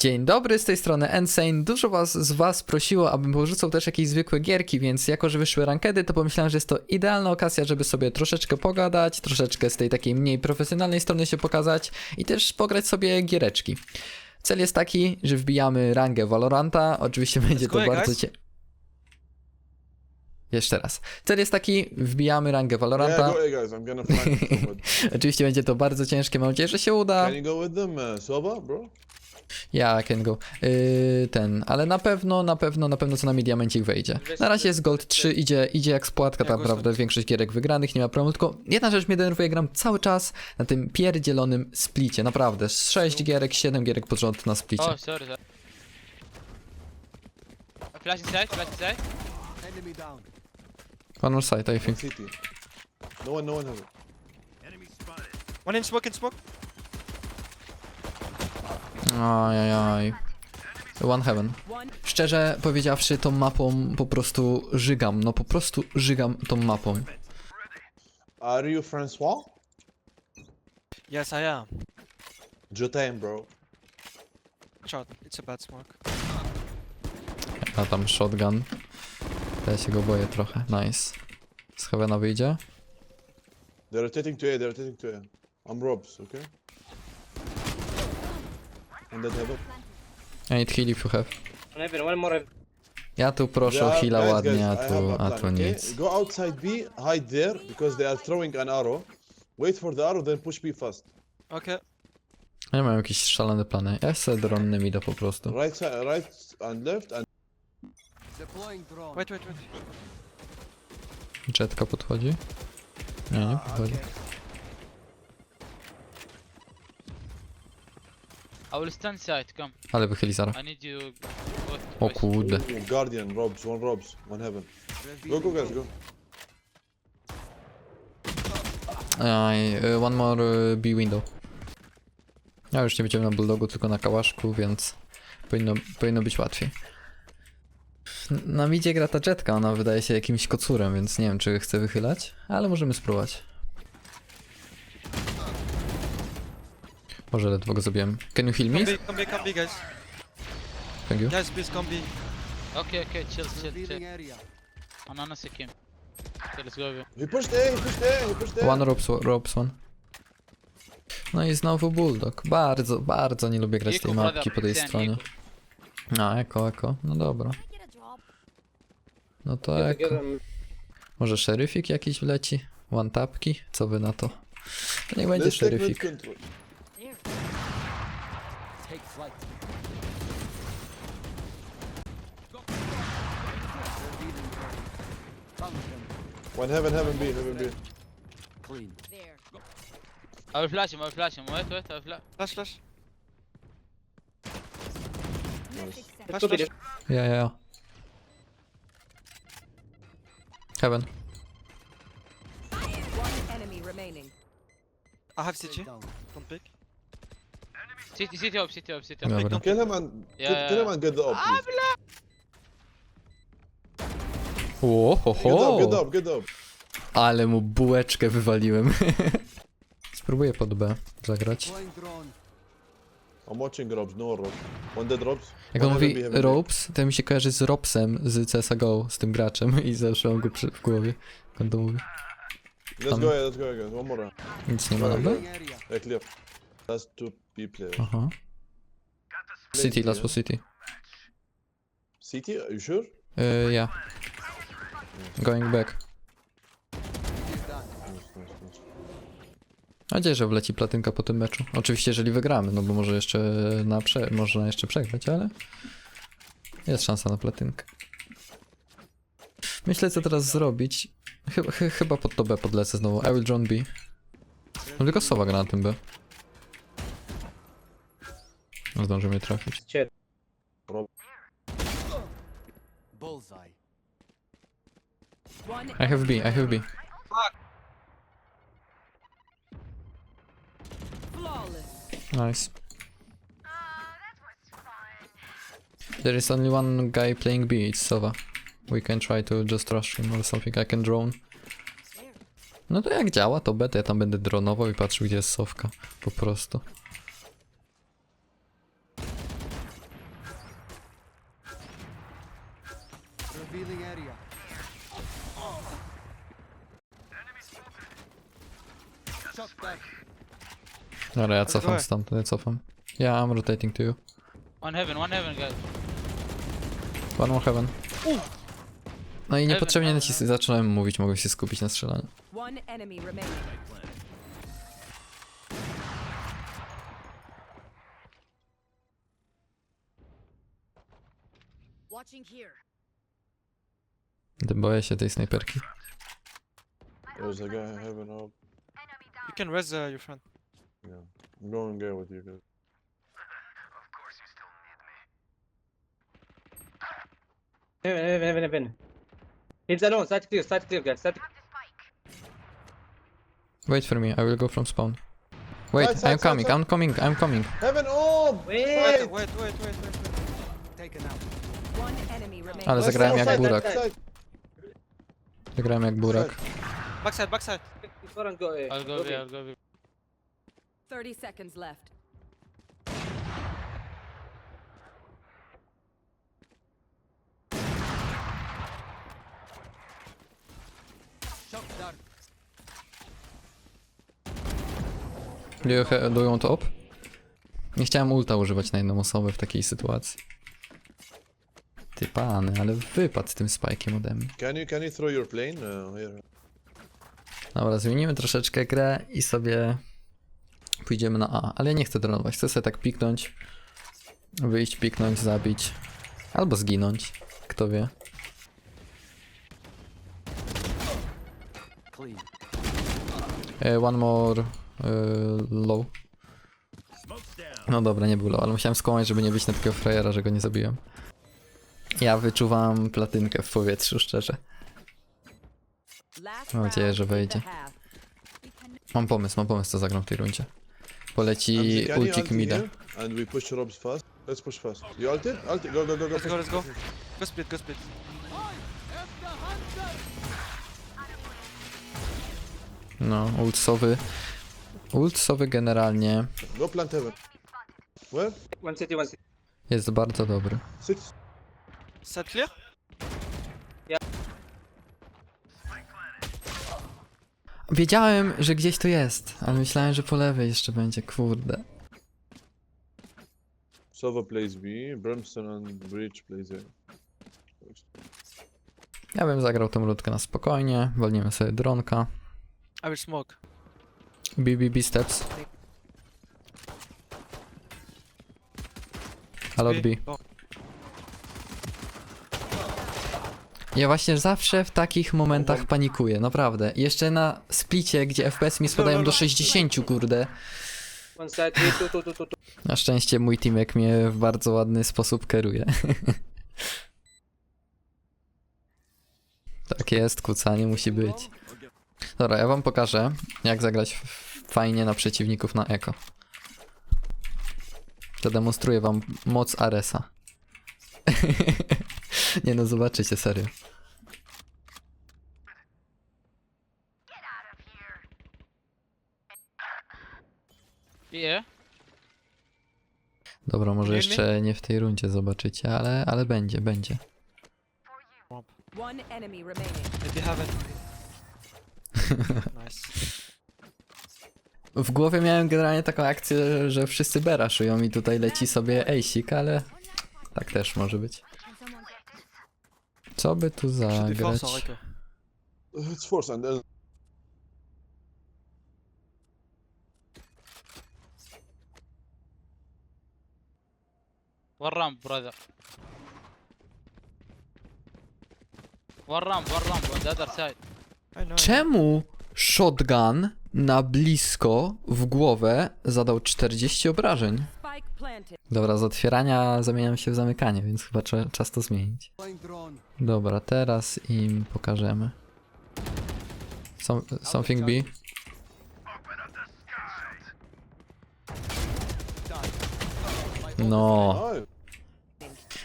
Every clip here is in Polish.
Dzień dobry, z tej strony Insane. Dużo was, z was prosiło, abym porzucał też jakieś zwykłe gierki, więc jako, że wyszły rankedy, to pomyślałem, że jest to idealna okazja, żeby sobie troszeczkę pogadać, troszeczkę z tej takiej mniej profesjonalnej strony się pokazać i też pograć sobie giereczki. Cel jest taki, że wbijamy rangę Valoranta, oczywiście będzie to bardzo cie... Jeszcze raz. Cel jest taki, wbijamy rangę Valoranta. Yeah, go guys, I'm gonna with- Oczywiście będzie to bardzo ciężkie, mam nadzieję, że się uda. Can you go with them, uh, Soba, bro? Ja, can go. Yy, ten, ale na pewno, na pewno, na pewno co najmniej diamencik wejdzie. Na razie jest Gold 3, idzie, idzie jak spłatka, tak naprawdę większość gierek wygranych, nie ma problemu, tylko jedna rzecz mnie denerwuje, gram cały czas na tym pierdzielonym splicie, naprawdę. 6 gierek, 7 gierek pod rząd na splicie. Oh, sorry, sorry. Flash inside, flash inside. One more side, I think. City. No one, no one has it. One in smoke, in smoke. Ajajaj. One heaven. Szczerze powiedziawszy, tą mapą po prostu żygam, no po prostu żygam tą mapą. Are you Francois? Yes, I am. Jotain, bro. Shot. It's a bad smoke. A tam shotgun. Ja się go boję trochę, nice. Z heavena wyjdzie. They're rotating to A, they're rotating to A. I'm Robs, okay? And then have it. I need heal if you have. One heaven, one more heaven. Ja tu proszę o heala guys, ładnie, a I tu, a plan, tu okay? nic. Go outside B, hide there, because they are throwing an arrow. Wait for the arrow, then push B fast. Okay. Ja mam jakieś szalone plany. Ja chcę dronny idę po prostu. Right side, right and left, and Wait, wait, wait. Jetka podchodzi? Nie, nie podchodzi. I will stand side, come. Ale wychyli zara. I need you. O push. kurde. Guardian, Robs, one Robs, one heaven. Go, go, guys, go. Aj, y, one more y, B window. Ja już nie będziemy na bulldogu, tylko na kałaszku, więc powinno, powinno być łatwiej. Na midzie gra ta jetka, ona wydaje się jakimś kocurem, więc nie wiem czy chce wychylać, ale możemy spróbować. Może ledwo go zabiłem. Can you heal me? B, come B, guys. Thank you. Guys, please come B. Okay, okay, chill, chill, chill. Anana sekim. Okay, let's go. Over. He pushed A, he pushed A, he pushed A. One ropes, ropes one. No i znowu bulldog. Bardzo, bardzo nie lubię grać tej mapki po tej stronie. A, eko, eko. No dobra. No to together. Może szeryfik jakiś wleci? One tapki? Co wy na to? To niech będzie szeryfik. One heaven, heaven B, heaven B. Will flash will flash him. Wait, wait, will flash. Flash, flash. Flash, flash. Ja, ja, ja. Heaven. One enemy remaining. I have CT. Don't pick. City, city up, city up, city. Dobra. Kill him and Yeah, yeah, kill him yeah. and get the up, please. O, ho, Get up, get ho. up, get up. Ale mu bułeczkę wywaliłem. Spróbuję pod B zagrać. I'm watching Robs, no Robs. One dead Robs. Jak on mówi ropes, to mi się kojarzy z Robsem z CSGO, z tym graczem i zawsze mam go przy, w głowie. Jak on to mówi. Let's go, yeah, let's go, guys. One more round. Nic nie ma B? Yeah, clear. Last two B players. Aha. City, last was City. City, are you sure? Yy, ja. Going back. Nice, nice, nice. Mam nadzieję, że wleci platynka po tym meczu. Oczywiście, jeżeli wygramy, no bo może jeszcze na prze... można jeszcze przegrać, ale jest szansa na platynkę. Myślę, co teraz zrobić. Chyba, chy, chyba pod to B podlecę znowu. I will drone B. No tylko Sowa gra na tym B. No zdąży mnie trafić. I have B, I have B. Nice. There is only one guy playing B, it's Sova. We can try to just rush him or something, I can drone. No to jak działa to beta, ja tam będę dronował i patrzył gdzie jest Sowka, po prostu. Revealing Dobra, ja cofam stąd, ja cofam. Ja I'm rotating to you. One heaven, one heaven, guys. One more heaven. No i niepotrzebnie nacis- zacząłem mówić, mogłem się skupić na strzelaniu. One enemy remaining. Watching here. Boję się tej snajperki. There's a guy heaven up. You can res uh, your friend. Yeah. I'm going there with you guys. Of course you still need me. Heaven, heaven, heaven, heaven. He's alone. Side clear, side clear, guys. Side Wait for me, I will go from spawn. Wait, Side, side, I'm side, coming, side. I'm coming, I'm coming. Heaven oh! Wait, Wait! wait, wait, wait, wait. wait. One enemy remaining. Ale Nice, zagrałem side, jak side, burak. side. Zagrałem jak burak. Backside, backside. Before and go A. I'll go Go B, B. I'll go B. 30 seconds left. Do you, ha- do you want op? Nie chciałem ulta używać na jedną osobę w takiej sytuacji. Ty pany, ale wypadł z tym spajkiem ode mnie. Can you can you throw your plane? Uh, here. Dobra, zmienimy troszeczkę grę i sobie pójdziemy na A, ale ja nie chcę trenować, chcę sobie tak piknąć, wyjść, piknąć, zabić, albo zginąć, kto wie. E, one more e, low. No dobra, nie był low, ale musiałem skłamać, żeby nie być na takiego frajera, że go nie zabiłem. Ja wyczuwam platynkę w powietrzu, szczerze. Mam nadzieję, że wejdzie. Mam pomysł, mam pomysł, co zagram w tej rundzie. Poleci Andy, ulcik mida. And we push Robs fast. Let's push fast. You ulted? Ulti. Go go go go. Let's go, let's go. Go split, go split. No, ultsowy. Ultsowy generalnie Go plant heaven. Where? One city, one city. jest bardzo dobry. Six. Side clear? Wiedziałem, że gdzieś tu jest, ale myślałem, że po lewej jeszcze będzie, kurde. Sova plays B. Brimstone and Breach plays A. Ja bym zagrał tą rundkę na spokojnie, walniemy sobie dronka. I will smoke. BBB steps. Alot B. Oh, Ja właśnie zawsze w takich momentach panikuję, naprawdę. Jeszcze na splicie, gdzie FPS mi spadają do 60, kurde. Na szczęście mój teamek mnie w bardzo ładny sposób kieruje. tak jest, kucanie musi być. Dobra, ja wam pokażę, jak zagrać fajnie na przeciwników na eko. Zademonstruję wam moc Aresa. Nie no, zobaczycie, serio. Yeah. Dobra, może jeszcze nie w tej rundzie zobaczycie, ale, ale będzie, będzie. One enemy remaining. maybe heaven. nice. W głowie miałem generalnie taką akcję, że wszyscy beraszują i tutaj leci sobie Ejsik, ale tak też może być. Co by tu Should be zagrać? fast, Rico. It's force and then One ramp, brother. One ramp, one ramp on the other side. I know. Czemu shotgun na blisko w głowę zadał 40 obrażeń? Dobra, z otwierania zamieniam się w zamykanie, więc chyba cza- czas to zmienić. Dobra, teraz im pokażemy. Some, something B. No.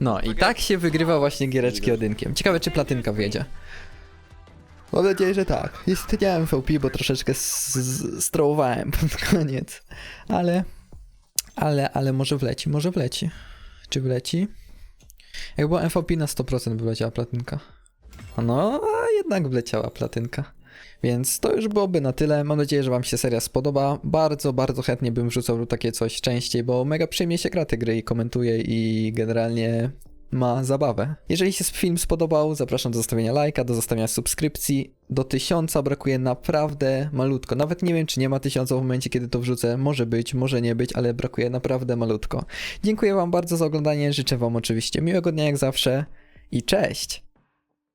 No i tak się wygrywa właśnie giereczki jedynkiem. Ciekawe czy platynka wjedzie. Mam nadzieję, że tak. Jest nie MVP, bo troszeczkę strołowałem pod koniec. Ale, ale, ale może wleci, może wleci. Czy wleci? Jak była MVP na 100% wyleciała platynka. No, jednak wleciała platynka. Więc to już byłoby na tyle. Mam nadzieję, że Wam się seria spodoba. Bardzo, bardzo chętnie bym wrzucał takie coś częściej, bo mega przyjemnie się gra gry i komentuje i generalnie ma zabawę. Jeżeli się film spodobał, zapraszam do zostawienia lajka, do zostawienia subskrypcji. Do tysiąca brakuje naprawdę malutko. Nawet nie wiem, czy nie ma tysiąca w momencie, kiedy to wrzucę. Może być, może nie być, ale brakuje naprawdę malutko. Dziękuję Wam bardzo za oglądanie. Życzę Wam oczywiście miłego dnia jak zawsze i cześć!